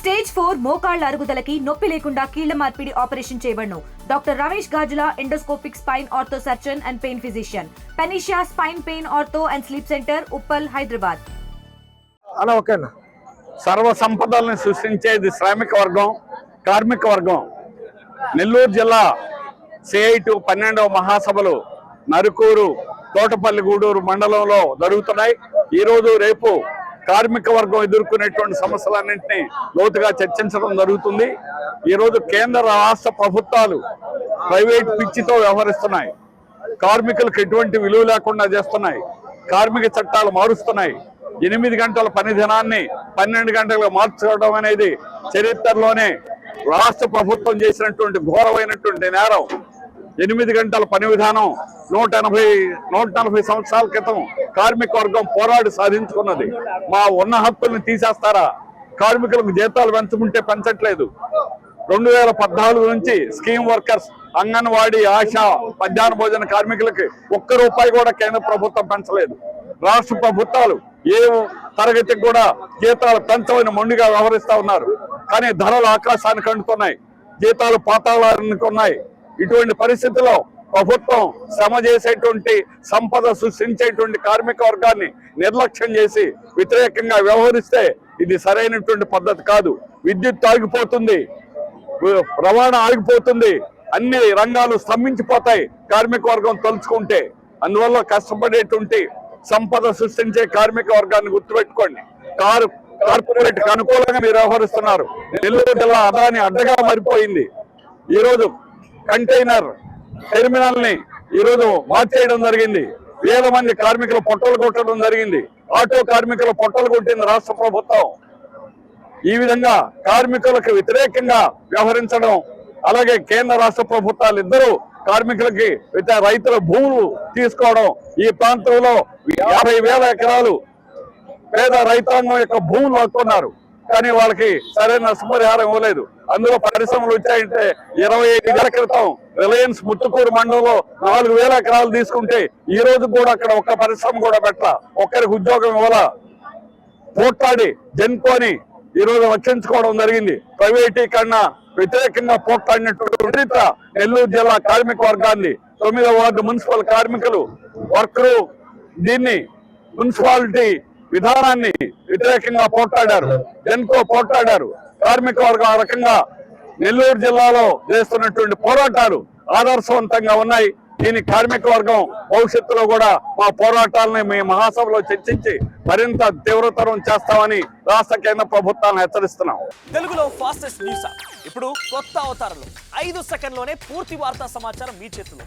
Stage four మోకాళ్ళ అరుగుదలకి నొప్పి లేకుండా కీళ్ళ మార్పిడి operation చేయబడను. Doctor Ramesh Gajula endoscopic spine ortho surgeon and pain physician. Panacea spine pain ortho and sleep centre Uppal Hyderabad. అలా ఓకేనా సర్వ సంపదల్ని సృష్టించేది శ్రామిక వర్గం కార్మిక వర్గం. నెల్లూరు జిల్లా సిఐటు పన్నెండవ మహాసభలు నరుకూరు తోటపల్లి గూడూరు మండలంలో జరుగుతున్నాయి. ఈ రోజు రేపు కార్మిక వర్గం ఎదుర్కొనేటువంటి సమస్యలన్నింటినీ లోతుగా చర్చించడం జరుగుతుంది. ఈ రోజు కేంద్ర రాష్ట్ర ప్రభుత్వాలు ప్రైవేట్ పిచ్చితో వ్యవహరిస్తున్నాయి. కార్మికులకు ఎటువంటి విలువ లేకుండా చేస్తున్నాయి. కార్మిక చట్టాలు మారుస్తున్నాయి. ఎనిమిది గంటల పని దినాన్ని పన్నెండు గంటలుగా మార్చడం అనేది చరిత్రలోనే రాష్ట్ర ప్రభుత్వం చేసినటువంటి ఘోరమైనటువంటి నేరం. ఎనిమిది గంటల పని విధానం నూట ఎనభై నూట నలభై సంవత్సరాల క్రితం కార్మిక వర్గం పోరాడి సాధించుకున్నది. మా ఉన్న హక్కుల్ని తీసేస్తారా? కార్మికులకు జీతాలు పెంచుకుంటే పెంచట్లేదు. రెండు వేల పద్నాలుగు నుంచి స్కీమ్ వర్కర్స్ అంగన్వాడీ ఆశా మధ్యాహ్న భోజన కార్మికులకి ఒక్క రూపాయి కూడా కేంద్ర ప్రభుత్వం పెంచలేదు. రాష్ట్ర ప్రభుత్వాలు ఏ తరగతికి కూడా జీతాలు పెంచమని మొండిగా వ్యవహరిస్తా ఉన్నారు. కానీ ధరలు ఆకాశానికి అంటున్నాయి జీతాలు పాతాళానికి ఉన్నాయి. ఇటువంటి పరిస్థితుల్లో ప్రభుత్వం శ్రమ చేసేటువంటి సంపద సృష్టించేటువంటి కార్మిక వర్గాన్ని నిర్లక్ష్యం చేసి వ్యతిరేకంగా వ్యవహరిస్తే ఇది సరైనటువంటి పద్ధతి కాదు. విద్యుత్ ఆగిపోతుంది రవాణా ఆగిపోతుంది అన్ని రంగాలు స్తంభించిపోతాయి కార్మిక వర్గం తలుచుకుంటే. అందువల్ల కష్టపడేటువంటి సంపద సృష్టించే కార్మిక వర్గాన్ని గుర్తుపెట్టుకోండి. కారు కార్పొరేట్ అనుకూలంగా మీరు వ్యవహరిస్తున్నారు. నెల్లూరు జిల్లా అదాని అడ్డగా మారిపోయింది. ఈ రోజు కంటైనర్ టెర్మినల్ని ఈ రోజు మార్చేయడం జరిగింది. వేల మంది కార్మికులు పొట్టలు కొట్టడం జరిగింది. ఆటో కార్మికుల పొట్టలు కొట్టింది రాష్ట్ర ప్రభుత్వం. ఈ విధంగా కార్మికులకు వ్యతిరేకంగా వ్యవహరించడం అలాగే కేంద్ర రాష్ట్ర ప్రభుత్వాలు ఇద్దరు కార్మికులకి రైతుల భూములు తీసుకోవడం ఈ ప్రాంతంలో యాభై వేల ఎకరాలు పేద రైతాంగం యొక్క భూములు హక్కున్నారు కానీ వాళ్ళకి సరైన నష్టపరిహారం ఇవ్వలేదు. అందులో పరిశ్రమలు వచ్చాయంటే ఇరవై ఐదు క్రితం రిలయన్స్ ముత్తుకూరు మండలంలో నాలుగు వేల ఎకరాలు తీసుకుంటే ఈ రోజు కూడా అక్కడ ఒక్క పరిశ్రమ కూడా పెట్ట ఒక్కరికి ఉద్యోగం ఇవ్వాల. పోట్లాడి జన్కోని ఈ రోజు రక్షించుకోవడం జరిగింది. ప్రైవేటీకరణ వ్యతిరేకంగా పోట్లాడినటువంటి నెల్లూరు జిల్లా కార్మిక వర్గాన్ని తొమ్మిదవ వార్డు మున్సిపల్ కార్మికులు వర్కరు దీన్ని మున్సిపాలిటీ విధానాన్ని వ్యతిరేకంగా పోట్లాడారు. ఎన్కో పోట్లాడారు. కార్మిక వర్గం ఆ రకంగా నెల్లూరు జిల్లాలో చేస్తున్నటువంటి పోరాటాలు ఆదర్శవంతంగా ఉన్నాయి. దీని కార్మిక వర్గం భవిష్యత్తులో కూడా మా పోరాటాలని మీ మహాసభలో చర్చించి మరింత తీవ్రతరం చేస్తామని రాష్ట్ర కేంద్ర ప్రభుత్వాలను హెచ్చరిస్తున్నాం. తెలుగులో ఫాస్టెస్ట్ న్యూస్ ఇప్పుడు కొత్త అవతారంలో. ఐదు సెకండ్లోనే పూర్తి వార్తా సమాచారం మీ చేతిలో.